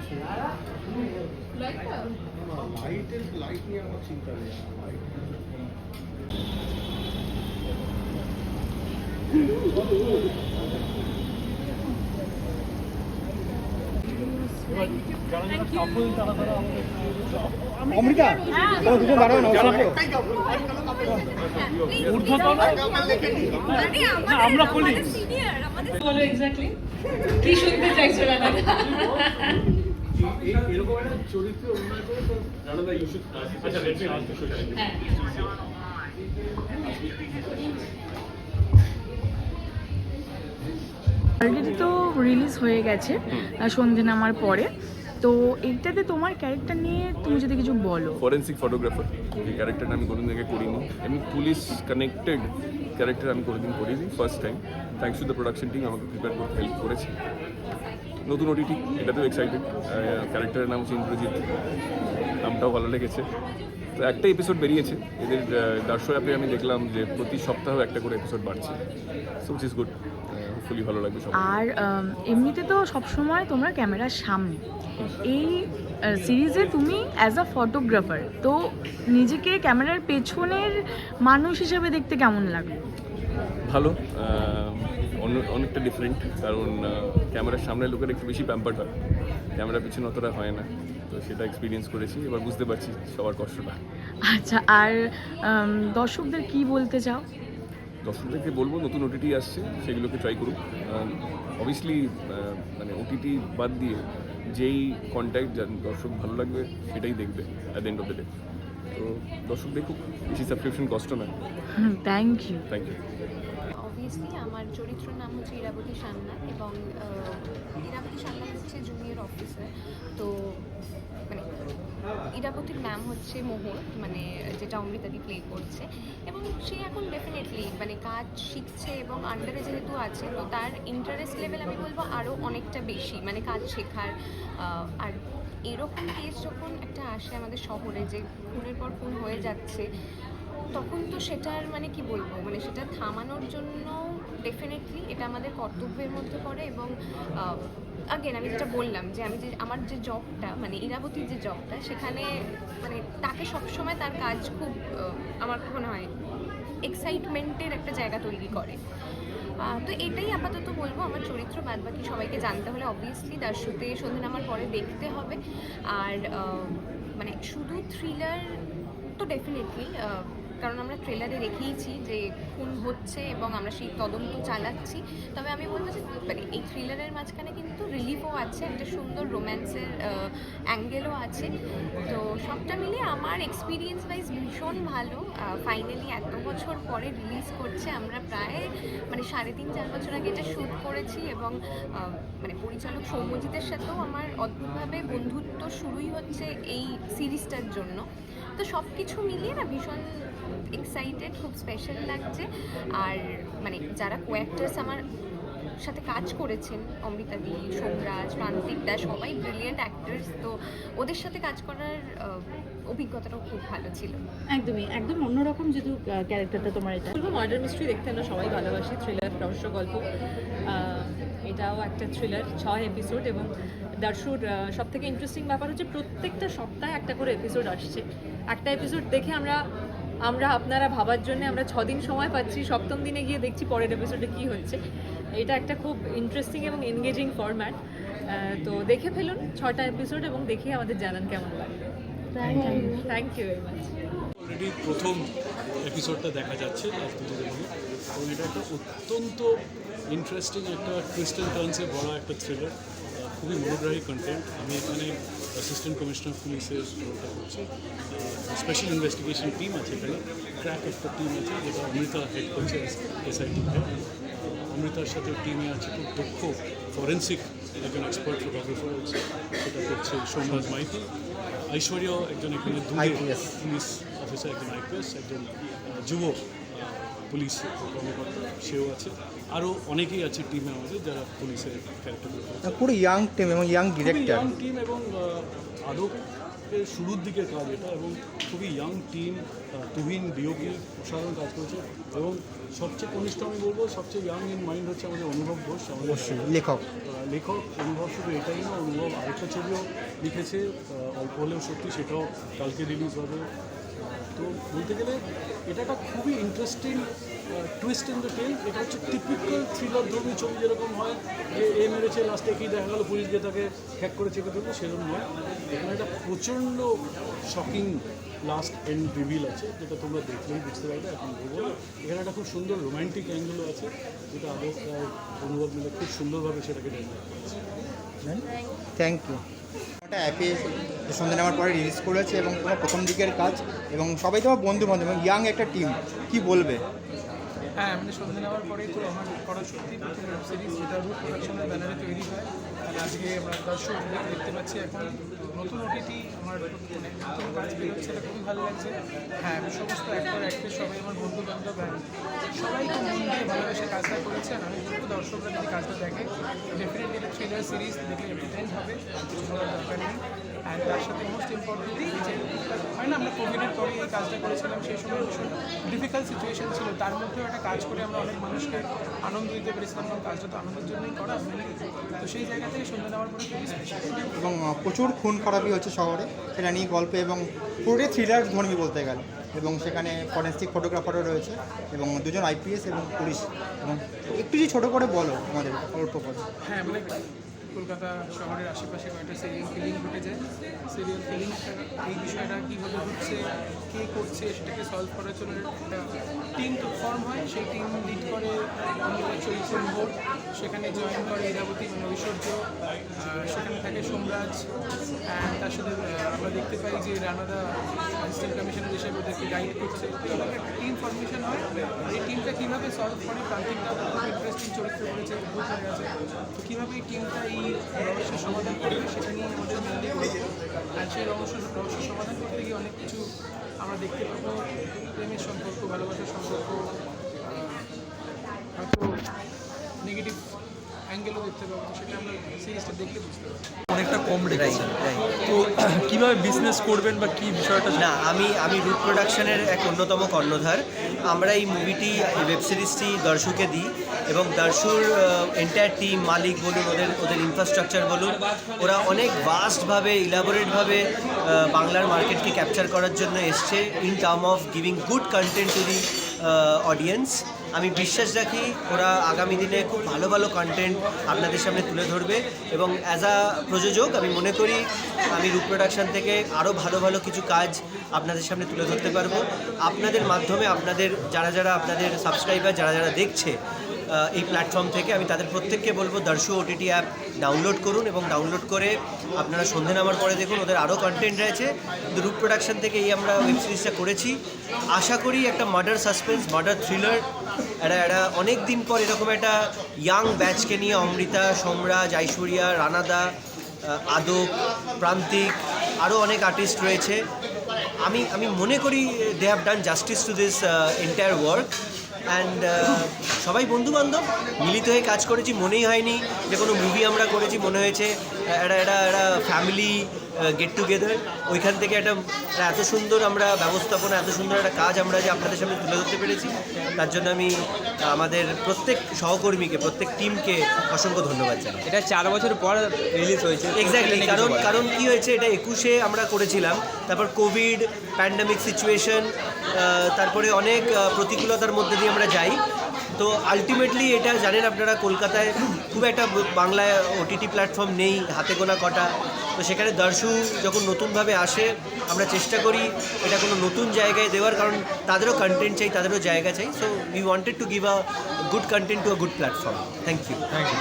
হচ্ছে লাইটের লাইট নিয়ে আমার চিন্তা নেই অমৃতা তোমরা দুজন দাঁড়াও না আমরা বলি কি শুনতে চাইছো না এরকম একটা চরিত্রে অভিনয় করে তো শুড আচ্ছা লেট মি আস্ক দ্য হ্যাঁ। অলরেডি তো রিলিজ হয়ে গেছে সন্ধে নামার পরে। তো এইটাতে তোমার ক্যারেক্টার নিয়ে তুমি যদি কিছু বলো। ফরেন্সিক ফটোগ্রাফার এই ক্যারেক্টারটা আমি কোনোদিন আগে করিনি। এমনি পুলিশ কানেক্টেড ক্যারেক্টার আমি কোনোদিন করিনি first time thanks to the production team আমাকে প্রিপেয়ার করতে হেল্প করেছে। নতুন ওটিটি এটাতেও এক্সাইটেড ক্যারেক্টারের নাম হচ্ছে ইন্দ্রজিৎ নামটাও ভালো লেগেছে। তো একটা এপিসোড বেরিয়েছে, এদের দর্শক অ্যাপে আমি দেখলাম যে প্রতি সপ্তাহ একটা করে এপিসোড বাড়ছে সো ইজ গুড হোপফুলি ভালো লাগবে আর এমনিতে তো সবসময় তোমরা ক্যামেরার সামনে। এই সিরিজে তুমি অ্যাজ আ ফটোগ্রাফার তো নিজেকে ক্যামেরার পেছনের মানুষ হিসেবে দেখতে কেমন লাগল? ভালো অনেকটা ডিফারেন্ট কারণ ক্যামেরার সামনে লোকের একটু বেশি প্যাম্পার্ড হয়। ক্যামেরার পিছনে অতটা হয় না তো সেটা এক্সপিরিয়েন্স করেছি এবার বুঝতে পারছি সবার কষ্টটা। আচ্ছা আর দর্শকদের কি বলতে চাও? দর্শকদেরকে বলব নতুন ওটিটি আসছে সেগুলোকে ট্রাই করুক। অবভিয়াসলি মানে ওটিটি বাদ দিয়ে যেই কন্ট্যাক্ট দর্শক ভালো লাগবে সেটাই দেখবে at end of the day তো দর্শক দেখুক বেশি সাবস্ক্রিপশন কষ্ট না। Thank you thank you obviously আমার চরিত্র নাম হচ্ছে ইরাবতী সান্না এবং ইরাবতী সান্না হচ্ছে জুনিয়র অফিসার তো মানে ইরাবতীর নাম হচ্ছে মোহর মানে যেটা অমৃতাদি প্লে করছে। এবং সে এখন ডেফিনেটলি মানে কাজ শিখছে এবং আন্ডারে যেহেতু আছে, তো তার ইন্টারেস্ট লেভেল আমি বলব আরও অনেকটা বেশি মানে কাজ শেখার আর এরকম কেস যখন একটা আসে আমাদের শহরে যে খুনের পর খুন হয়ে যাচ্ছে তখন তো সেটার মানে কি বলব? মানে সেটা থামানোর জন্য ডেফিনেটলি এটা আমাদের কর্তব্যের মধ্যে পড়ে এবং আগেন আমি যেটা বললাম যে আমি যে, আমার যে জবটা মানে ইরাবতীর যে জবটা সেখানে মানে তাকে সবসময় তার কাজ খুব আমার মনে হয় এক্সাইটমেন্টের একটা জায়গা তৈরি করে। তো এটাই আপাতত বলব আমার চরিত্র বাদ বাকি সবাইকে জানতে হলে অবভিয়াসলি তার দার্শুতে সন্ধে আমার পরে দেখতে হবে। আর মানে শুধু থ্রিলার তো ডেফিনেটলি কারণ আমরা ট্রেলারে দেখিয়েছি যে খুন হচ্ছে এবং আমরা সেই তদন্ত চালাচ্ছি। তবে আমি বলব যে মানে এই থ্রিলারের মাঝখানে কিন্তু রিলিফও আছে, একটা সুন্দর রোম্যান্সের অ্যাঙ্গেলও আছে। তো সবটা মিলে আমার এক্সপিরিয়েন্স ওয়াইজ ভীষণ ভালো। ফাইনালি এত বছর পরে রিলিজ করছে আমরা প্রায় মানে সাড়ে তিন, চার বছর আগে এটা শ্যুট করেছি এবং মানে পরিচালক সৌম্যজিতের সাথেও আমার অদ্ভুতভাবে বন্ধুত্ব শুরুই হচ্ছে এই সিরিজটার জন্য। তো সব কিছু মিলিয়ে না ভীষণ এক্সাইটেড খুব স্পেশাল লাগছে। আর মানে যারা কোয়াক্টার্স আমার সাথে কাজ করেছেন অমৃতা দি সোমরাজ প্রান্তিক দা সবাই ব্রিলিয়েন্ট অ্যাক্টার্স তো ওদের সাথে কাজ করার অভিজ্ঞতাটাও খুব ভালো ছিল। একদমই একদম অন্যরকম যেহেতু ক্যারেক্টারটা তোমার এটা। মার্ডার মিস্ট্রি দেখতে আমরা সবাই ভালোবাসি থ্রিলার রহস্য গল্প। এটাও একটা থ্রিলার ছয় এপিসোড এবং দার্শুর সব থেকে ইন্টারেস্টিং ব্যাপার হচ্ছে প্রত্যেকটা সপ্তাহে একটা করে এপিসোড আসছে। একটা এপিসোড দেখে আমরা আমরা আপনারা ভাবার জন্য আমরা ছদিন সময় পাচ্ছি সপ্তম দিনে গিয়ে দেখছি পরের এপিসোডে কী হচ্ছে এটা একটা খুব ইন্টারেস্টিং এবং এনগেজিং ফরম্যাট তো দেখে ফেলুন ছটা এপিসোড এবং দেখে আমাদের জানান কেমন লাগে। Thank you very much already প্রথম এপিসোডটা দেখা যাচ্ছে এবং এটা একটা অত্যন্ত ইন্টারেস্টিং একটা টুইস্ট অ্যান্ড টার্নসে ভরা একটা থ্রিলার খুবই মনোগ্রাহী কন্টেন্ট আমি এখানে অ্যাসিস্ট্যান্ট কমিশনার পুলিশের রোলটা করছি। স্পেশাল ইনভেস্টিগেশন টিম আছে এখানে। ক্র্যাক একটা টিম আছে যেটা অমৃতা হেড করছে এসআইটি হেড অমৃতার সাথে টিমে আছে খুব দক্ষ ফরেন্সিক একজন এক্সপার্ট ফটোগ্রাফার আছে। সেটা করছে সোমরাজ মাইতি। ঐশ্বর্য একজন এখানে দুধে IPS পুলিশ অফিসার একজন আইপিএস একজন যুব পুলিশ কর্মকর্তা সেও আছে। আরও অনেকেই আছে টিমে আমাদের যারা পুলিশের ক্যারেক্টার পুরো ইয়াং টিম এবং ইয়াং ডিরেক্টর ইয়াং টিম এবং আদৌ শুরুর দিকের কাজ এটা এবং খুবই ইয়াং টিম তুহিন ডিওপি অসাধারণ কাজ করেছে এবং সবচেয়ে কনিষ্ঠ আমি বলব সবচেয়ে ইয়াং ইন মাইন্ড হচ্ছে আমাদের অনুভব ঘোষ। আমাদের লেখক। লেখক অনুভব শুধু এটাই না অনুভব আরেকটা ছবিও লিখেছে অল্প হলেও সত্যি সেটাও কালকে রিলিজ হবে। তো বলতে গেলে এটা একটা খুবই interesting twist in the tale এটা হচ্ছে টিপিক্যাল থ্রিলার ধর্মী ছবি যেরকম হয়, যে এ মেরেছে লাস্টে কি দেখা গেলো, পুলিশ গিয়ে তাকে হ্যাক করে চেপে দেবো সেরকম নয়। এখানে একটা প্রচণ্ড শকিং লাস্ট এন্ড রিভিল আছে, যেটা তোমরা দেখলেই বুঝতে পারবে, এখন বলব এখানে একটা খুব সুন্দর রোম্যান্টিক অ্যাঙ্গেলও আছে, যেটা আগে অনুভব মিলে খুব সুন্দরভাবে সেটাকে ডেভেলপ করেছে। থ্যাংক ইউ একটা অ্যাপে সন্ধ্যে নেওয়ার পরে রিলিজ করেছে এবং তোমার প্রথম দিকের কাজ, এবং সবাই তোমার বন্ধু বান্ধব এবং ইয়াং একটা টিম কি বলবে? হ্যাঁ মানে সন্ধ্যে নেওয়ার পরেই তো আমার করা সত্যি প্রথম ওয়েব সিরিজ যেটা রূপ প্রোডাকশনের ব্যানারে তৈরি হয়। আর আজকে আমরা দর্শক দেখতে পাচ্ছি, এখন নতুন ওটিটি আমার মানে নতুন কাজ বেরোচ্ছে, এটা খুবই ভালো লাগছে। হ্যাঁ আমি সমস্ত অ্যাক্টর অ্যাক্ট্রেস সবাই আমার বন্ধু বান্ধব সবাই খুব মন দিয়ে ভালোবেসে কাজটা করেছে, আর আমি বলব দর্শকরা যদি কাজটা দেখে ডেফিনেটলি থ্রিলার সিরিজ দেখলে এন্টারটেইন হবে বলার দরকার নেই। আর তার সাথে মোস্ট ইম্পর্টেন্টলি যে হয় না? আমরা কোভিডের পরে এই কাজটা করেছিলাম সেই সময় ভীষণ ডিফিকাল্ট সিচুয়েশন ছিল। তার মধ্যেও একটা কাজ করে আমরা অনেক মানুষকে আনন্দ দিতে পেরেছিলাম এবং কাজটা তো আনন্দের জন্যই করা তো সেই জায়গা থেকে সন্ধ্যে নেওয়ার পরে এবং প্রচুর খুন খারাপই হচ্ছে শহরে। সেটা নিয়ে গল্পে এবং পুরোটাই থ্রিলার ধর্মী বলতে গেলে। এবং সেখানে ফরেন্সিক ফটোগ্রাফারও রয়েছে এবং দুজন আইপিএস এবং পুলিশ। এবং একটু যদি ছোটো করে বলো আমাদের অল্প করে হ্যাঁ মানে কলকাতা শহরের আশেপাশে কয়েকটা সিরিয়াল ঘটে যায় সিরিয়াল কিলিং এই বিষয়টা কীভাবে হচ্ছে, কে করছে, সেটাকে সলভ করার জন্য একটা টিম তো ফর্ম হয়। সেই টিম লিড করে চরিত্র বোর্ড সেখানে জয়েন করে ইরাবতী মানে ঐশ্বর্য সেখানে থাকে সোমরাজ। তার সাথে আমরা দেখতে পাই যে রানাদা অ্যাসিস্ট্যান্ট কমিশনার হিসেবে ওদেরকে গাইড করছে। টিম ফর্মেশন হয়। এই টিমটা কীভাবে সলভ করে, প্রান্তিকটা খুব ইন্টারেস্টিং চরিত্র করেছে অদ্ভুত হয়ে তো কীভাবে এই টিমটা এই রহস্যের সমাধান করবে সেটা নিয়ে আর সেই রহস্য রহস্য সমাধান করতে গিয়ে অনেক কিছু আমরা দেখতে পাবো। প্রেমের সম্পর্ক ভালোবাসার সম্পর্ক হয়তো নেগেটিভ অ্যাঙ্গেলও দেখতে পাবো সেটা আমরা সিরিজটা দেখলে বুঝতে পারব। অনেকটা কম রেখেছেন তো কীভাবে বিজনেস করবেন বা কি বিষয়টা না আমি আমি রূপ প্রোডাকশনের এক অন্যতম কর্ণধার। আমরা এই মুভিটি ওয়েব সিরিজটি দর্শকে দিই। এবং দর্শুর এন্টায়ার টিম মালিক বলুন, ওদের ওদের ইনফ্রাস্ট্রাকচার বলুন, ওরা অনেক ভাস্টভাবে ইলাবোরেটভাবে বাংলার মার্কেটকে ক্যাপচার করার জন্য এসছে in term of giving good content to the audience আমি বিশ্বাস রাখি, ওরা আগামী দিনে খুব ভালো ভালো কন্টেন্ট আপনাদের সামনে তুলে ধরবে এবং অ্যাজ আ প্রযোজক, আমি মনে করি আমি রূপ প্রোডাকশন থেকে আরও ভালো ভালো কিছু কাজ আপনাদের সামনে তুলে ধরতে পারব। আপনাদের মাধ্যমে আপনাদের, যারা যারা আপনাদের সাবস্ক্রাইবার যারা যারা দেখছে এই প্ল্যাটফর্ম থেকে আমি তাদের প্রত্যেককে বলব, দর্শু ওটিটি অ্যাপ ডাউনলোড করুন এবং ডাউনলোড করে আপনারা সন্ধে নামার পরে দেখুন, ওদের আরও কন্টেন্ট রয়েছে। রূপ প্রোডাকশন থেকে এই আমরা ওয়েব সিরিজটা করেছি। আশা করি একটা মার্ডার সাসপেন্স মার্ডার থ্রিলার একটা একটা অনেক দিন পর এরকম একটা ইয়াং ব্যাচকে নিয়ে অমৃতা, সোমরাজ, ঐশ্বরিয়া, রানাদা আদক প্রান্তিক আরও অনেক আর্টিস্ট রয়েছে। আমি আমি মনে করি they have done justice to this entire work and সবাই বন্ধু বান্ধব মিলিত হয়ে কাজ করেছি, মনেই হয়নি যে কোনো মুভি আমরা করেছি, মনে হয়েছে একটা একটা একটা ফ্যামিলি গেট টুগেদার ওইখান থেকে একটা একটা এত সুন্দর আমরা ব্যবস্থাপনা এত সুন্দর একটা কাজ আমরা যে আপনাদের সামনে তুলে ধরতে পেরেছি তার জন্য আমি আমাদের প্রত্যেক সহকর্মীকে প্রত্যেক টিমকে অসংখ্য ধন্যবাদ জানাই। এটা চার বছর পর রিলিজ হয়েছে। এক্স্যাক্টলি কারণ কারণ কি হয়েছে এটা একুশে আমরা করেছিলাম তারপর কোভিড প্যান্ডামিক সিচুয়েশন তারপরে অনেক প্রতিকূলতার মধ্যে দিয়ে আমরা যাই। তো আলটিমেটলি এটা জানেন আপনারা, কলকাতায় খুব একটা বাংলায় ওটিটি প্ল্যাটফর্ম নেই, হাতে গোনা কটা। তো সেখানে দর্শু যখন নতুনভাবে আসে, আমরা চেষ্টা করি এটা কোনো নতুন জায়গায় দেওয়ার, কারণ তাদেরও কন্টেন্ট চাই, তাদেরও জায়গা চাই। So we wanted to give a good content to a good platform thank you thank you